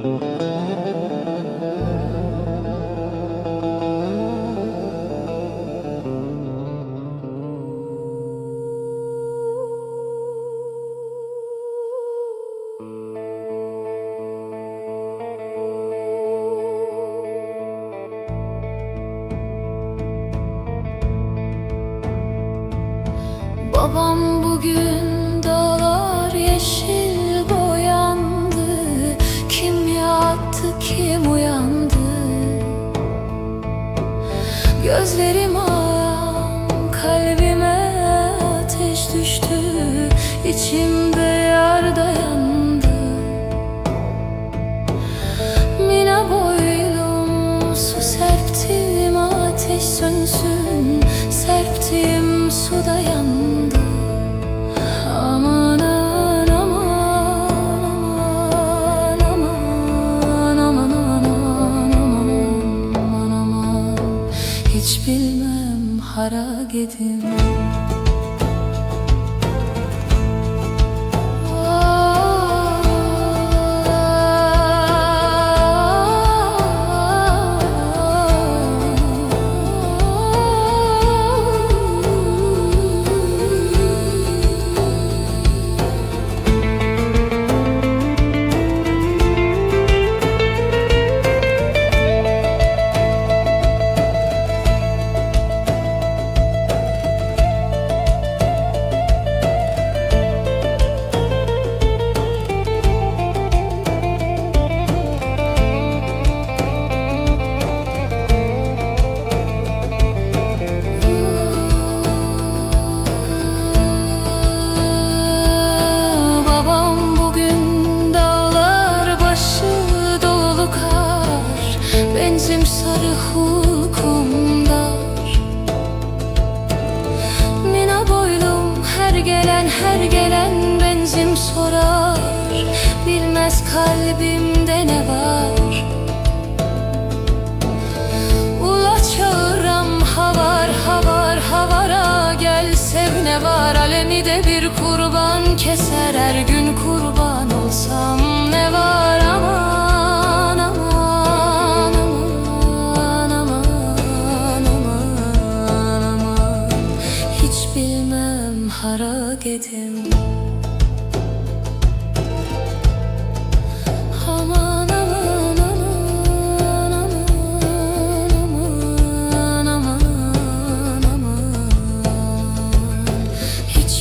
Babam bugün Gözlerim ağam kalbime ateş düştü. İçimde yar dayandı Hiç bilmem hara gedim sarı hulkumdar Mina boylum her gelen her gelen benzim sorar. Bilmez kalbimde ne var. Ula çağıram havar havar havara Gel sev ne var? Alemi de bir kurban keser Her gün hara gedim Aman aman aman aman aman aman aman. Hiç